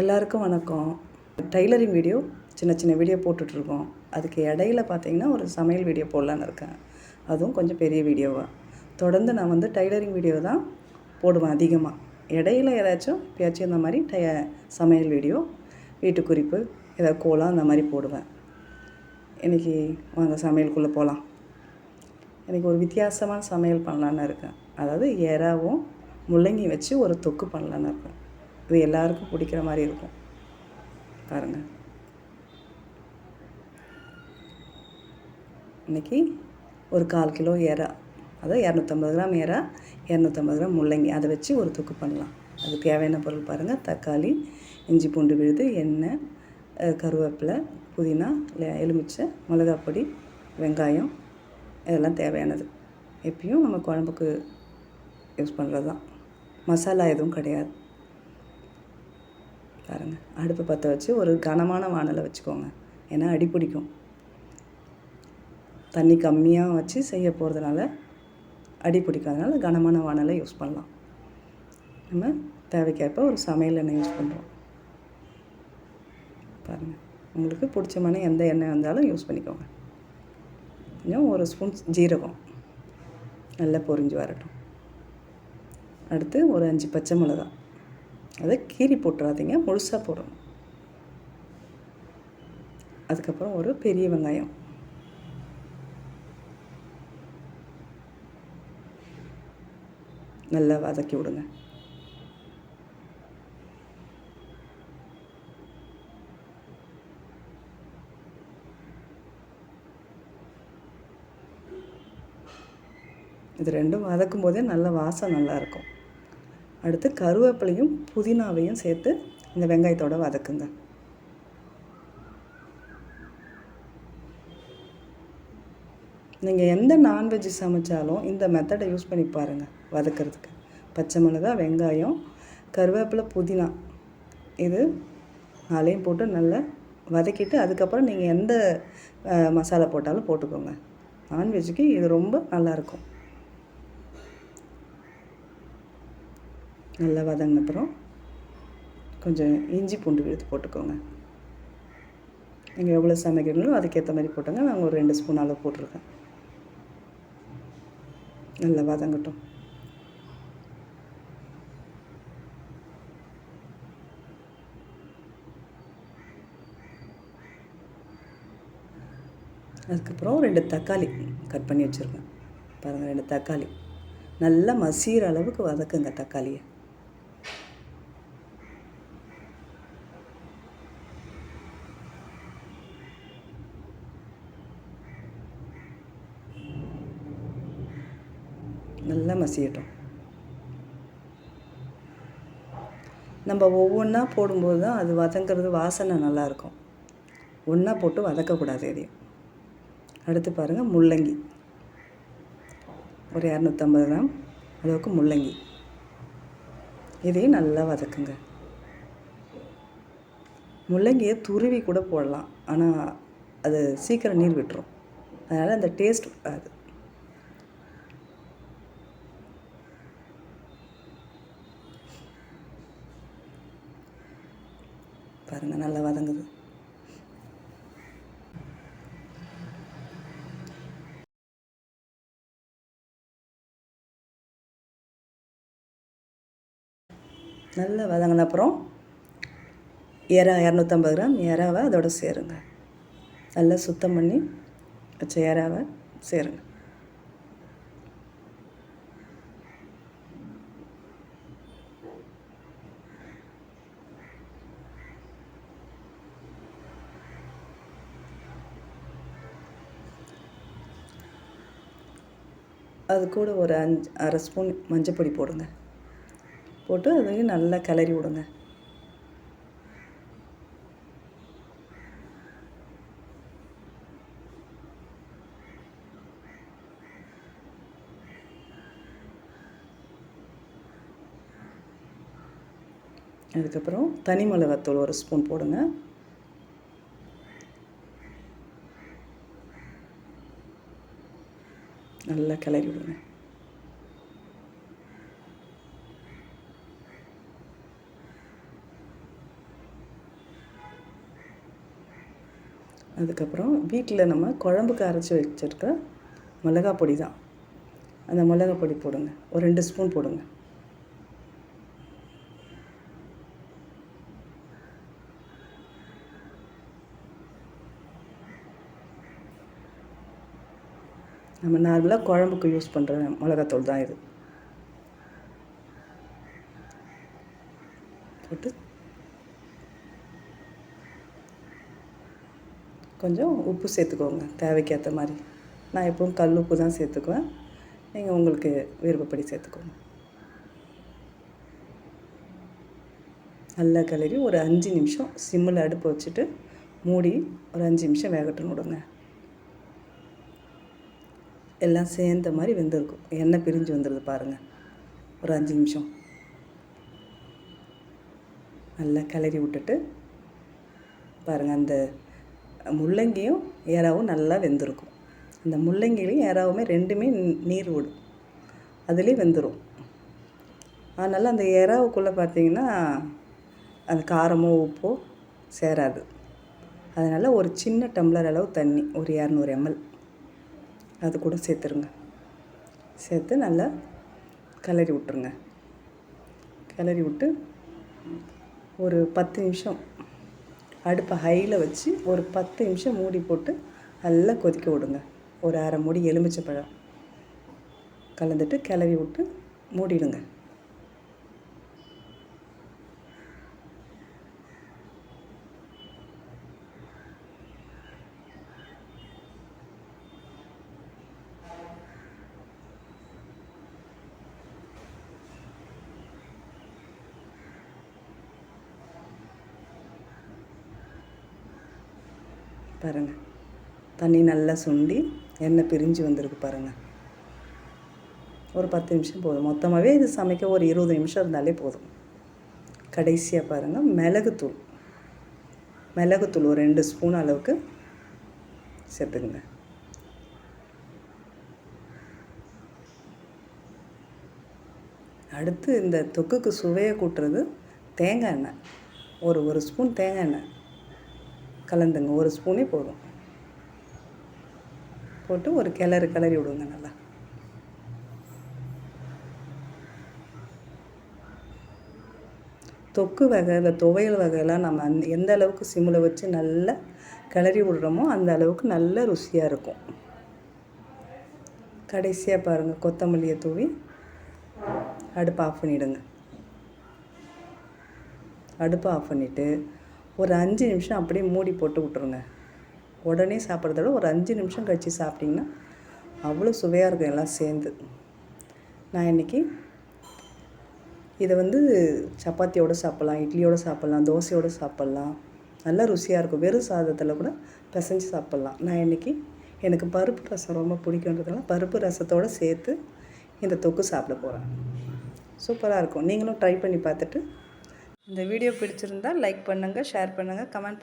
எல்லாருக்கும் வணக்கம். Tailoring video சின்ன சின்ன வீடியோ போட்டுட்ருக்கோம். அதுக்கு இடையில பார்த்தீங்கன்னா ஒரு சமையல் வீடியோ போடலான்னு இருக்கேன். அதுவும் கொஞ்சம் பெரிய வீடியோவாக தொடர்ந்து நான் வந்து டைலரிங் வீடியோ தான் போடுவேன் அதிகமாக இடையில ஏதாச்சும் எப்பயாச்சும் இந்த மாதிரி டய சமையல் வீடியோ வீட்டு குறிப்பு ஏதாவது கோலம் அந்த மாதிரி போடுவேன். இன்றைக்கி வாங்க சமையலுக்குள்ளே போகலாம் எனக்கு ஒரு வித்தியாசமான சமையல் பண்ணலான்னு இருக்கேன். அதாவது எறாவும் முள்ளங்கி வச்சு ஒரு தொக்கு பண்ணலான்னு இருக்கேன். இது எல்லாருக்கும் பிடிக்கிற மாதிரி இருக்கும். பாருங்கள் இன்றைக்கி ஒரு கால் கிலோ எறா அதாவது இரநூத்தம்பது கிராம் எறா இரநூத்தம்பது கிராம் முள்ளங்கி அதை வச்சு ஒரு தொக்கு பண்ணலாம். அதுக்கு தேவையான பொருள் பாருங்கள் தக்காளி இஞ்சி பூண்டு விழுது எண்ணெய் கருவேப்பிலை புதினா இல்லை எலுமிச்சை மிளகாப்பொடி வெங்காயம் இதெல்லாம் தேவையானது. எப்பயும் நம்ம குழம்புக்கு யூஸ் பண்ணுறது தான் மசாலா எதுவும் கிடையாது. பாருங்கள் அடுப்பு பற்ற வச்சு ஒரு கனமான வானலை வச்சுக்கோங்க. ஏன்னா அடி பிடிக்கும். தண்ணி கம்மியாக வச்சு செய்ய போகிறதுனால அடி பிடிக்காதனால கனமான வானலை யூஸ் பண்ணலாம். நம்ம தேவைக்கேற்ப ஒரு சமையல் எண்ணெய் யூஸ் பண்ணுறோம் பாருங்கள் உங்களுக்கு பிடிச்சமான எந்த எண்ணெய் வந்தாலும் யூஸ் பண்ணிக்கோங்க. கொஞ்சம் ஒரு ஸ்பூன் ஜீரகம். நல்லா பொரிஞ்சு வரட்டும். அடுத்து ஒரு அஞ்சு பச்சை மிளகா அதை கீறி போட்டுறாதீங்க முழுசாக போடணும். அதுக்கப்புறம் ஒரு பெரிய வெங்காயம். நல்லா வதக்கி விடுங்க. இது ரெண்டும் வதக்கும் போதே நல்ல வாசம் நல்லா இருக்கும். அடுத்து கருவேப்பிலையும் புதினாவையும் சேர்த்து இந்த வெங்காயத்தோடு வதக்குங்க. நீங்கள் எந்த நான்வெஜ் சமைச்சாலும் இந்த மெத்தடை யூஸ் பண்ணி பாருங்கள் வதக்கிறதுக்கு. பச்சை மிளகா வெங்காயம் கருவேப்பிலை புதினா. இது நாளையும் போட்டு நல்லா வதக்கிட்டு அதுக்கப்புறம் நீங்கள் எந்த மசாலா போட்டாலும் போட்டுக்கோங்க. நான்வெஜ்ஜுக்கு இது ரொம்ப நல்லாயிருக்கும் நல்லா வதங்கினப்புறம் கொஞ்சம் இஞ்சி பூண்டு விழுத்து போட்டுக்கோங்க. நீங்கள் எவ்வளோ சமைக்கிறீங்களோ அதுக்கேற்ற மாதிரி போட்டுங்க. நாங்கள் ஒரு ரெண்டு ஸ்பூன் அளவு போட்டிருக்கேன். நல்லா வதங்கட்டும். அதுக்கப்புறம் ரெண்டு தக்காளி கட் பண்ணி வச்சுருக்கேன். பாருங்கள் ரெண்டு தக்காளி. நல்லா மசிகிற அளவுக்கு வதக்குங்க தக்காளியை. நல்லா மசியட்டும். நம்ம ஒவ்வொன்றா போடும்போது தான் அது வதங்கிறது வாசனை நல்லாயிருக்கும் ஒன்றா போட்டு வதக்கக்கூடாது எதையும். அடுத்து பாருங்கள் முள்ளங்கி. ஒரு இரநூத்தம்பது கிராம் அளவுக்கு முள்ளங்கி. இதையும் நல்லா வதக்குங்க. முள்ளங்கியை துருவி கூட போடலாம். ஆனால் அது சீக்கிரம் நீர் விட்டுரும். அதனால் அந்த டேஸ்ட் வராது. பாருங்கள் நல்லா வதங்குது. நல்லா வதங்கின அப்புறம் எறா இரநூத்தம்பது கிராம் எறாவை அதோட சேருங்க. நல்லா சுத்தம் பண்ணி வச்ச எறாவை சேருங்க. அது கூட ஒரு அஞ்சு அரை ஸ்பூன் மஞ்சப்பொடி போடுங்க. போட்டு அதையும் நல்லா கிளறி விடுங்க. அதுக்கப்புறம் தனி மிளகாத்தூள் ஒரு ஸ்பூன் போடுங்க. நல்லா கிளறி விடுங்க. அதுக்கப்புறம் வீட்டில் நம்ம குழம்புக்கு அரைச்சி வச்சுருக்க மிளகா பொடி தான். அந்த மிளகா பொடி போடுங்க. ஒரு ரெண்டு ஸ்பூன் போடுங்க. நம்ம நார்மலாக குழம்புக்கு யூஸ் பண்ணுற மிளகாத்தூள் தான் இது. போட்டு கொஞ்சம் உப்பு சேர்த்துக்கோங்க தேவைக்கேற்ற மாதிரி. நான் எப்பவும் கல் உப்பு தான் சேர்த்துக்குவேன். நீங்கள் உங்களுக்கு விருப்பப்படி சேர்த்துக்கோங்க. நல்லா கிளறி ஒரு அஞ்சு நிமிஷம் சிம்மில் அடுப்பு வச்சுட்டு மூடி ஒரு அஞ்சு நிமிஷம் வேகட்டும் விடுங்க. எல்லாம் சேர்ந்த மாதிரி வெந்திருக்கும். எண்ணெய் பிரிஞ்சு வந்துடுது பாருங்கள் ஒரு அஞ்சு நிமிஷம். நல்லா கிளறி விட்டுட்டு பாருங்கள் அந்த முள்ளங்கியும் ஏறாவும் நல்லா வெந்திருக்கும். அந்த முள்ளங்கிலையும் ஏறாவுமே ரெண்டுமே நீர் விடும் அதுலேயும் வெந்துடும் அதனால் அந்த எறாவுக்குள்ளே பார்த்தீங்கன்னா அந்த காரமோ உப்போ சேராது. அதனால் ஒரு சின்ன டம்ளர் அளவு தண்ணி ஒரு இரநூறு எம்எல். அது கூட சேர்த்துருங்க. சேர்த்து நல்லா கிளறி விட்ருங்க கிளறி விட்டு ஒரு பத்து நிமிஷம் அடுப்பை ஹையில் வச்சு ஒரு பத்து நிமிஷம் மூடி போட்டு நல்லா கொதிக்க விடுங்க. ஒரு அரை மூடி எலுமிச்சப்பழம் கலந்துட்டு கிளறி விட்டு மூடிடுங்க. பாருங்கள் தண்ணி நல்லா சுண்டி எண்ணெய் பிரிஞ்சு வந்திருக்கு பாருங்கள் ஒரு பத்து நிமிஷம் போதும். மொத்தமாகவே இது சமைக்க ஒரு இருபது நிமிஷம் இருந்தாலே போதும். கடைசியாக பாருங்கள் மிளகுத்தூள். மிளகுத்தூள் ஒரு ரெண்டு ஸ்பூன் அளவுக்கு சேர்த்துக்குங்க. அடுத்து இந்த தொக்குக்கு சுவையை கூட்டுறது தேங்காய் எண்ணெய். ஒரு ஒரு ஸ்பூன் தேங்காய் எண்ணெய். கலந்துங்க. ஒரு ஸ்பூனே போதும். போட்டு ஒரு கிளறு கிளறி விடுங்க நல்லா. தொக்கு வகை இந்த துவையல் வகையெல்லாம் நம்ம அந் எந்த அளவுக்கு சிம்மில் வச்சு நல்லா கிளறி விடுறோமோ அந்த அளவுக்கு நல்ல ருசியாக இருக்கும். கடைசியாக பாருங்கள் கொத்தமல்லியை தூவி அடுப்பை ஆஃப் பண்ணிவிடுங்க அடுப்பை ஆஃப் பண்ணிவிட்டு ஒரு அஞ்சு நிமிஷம் அப்படியே மூடி போட்டு விட்ருங்க உடனே சாப்பிட்றத விட ஒரு அஞ்சு நிமிஷம் கழித்து சாப்பிட்டிங்கன்னா அவ்வளோ சுவையாக இருக்கும் எல்லாம் சேர்ந்து. நான் இன்றைக்கி இதை வந்து சப்பாத்தியோடு சாப்பிட்லாம் இட்லியோடு சாப்பிட்லாம் தோசையோடு சாப்பிட்லாம். நல்லா ருசியாக இருக்கும். வெறும் சாதத்தில் கூட பிசைஞ்சு சாப்பிட்லாம். நான் இன்றைக்கி எனக்கு பருப்பு ரசம் ரொம்ப பிடிக்குன்றதுனால பருப்பு ரசத்தோடு சேர்த்து இந்த தொக்கு சாப்பிட போகிறேன் சூப்பராக இருக்கும். நீங்களும் ட்ரை பண்ணி பார்த்துட்டு இந்த வீடியோ பிடிச்சிருந்தால் லைக் பண்ணுங்கள் ஷேர் பண்ணுங்கள் கமெண்ட்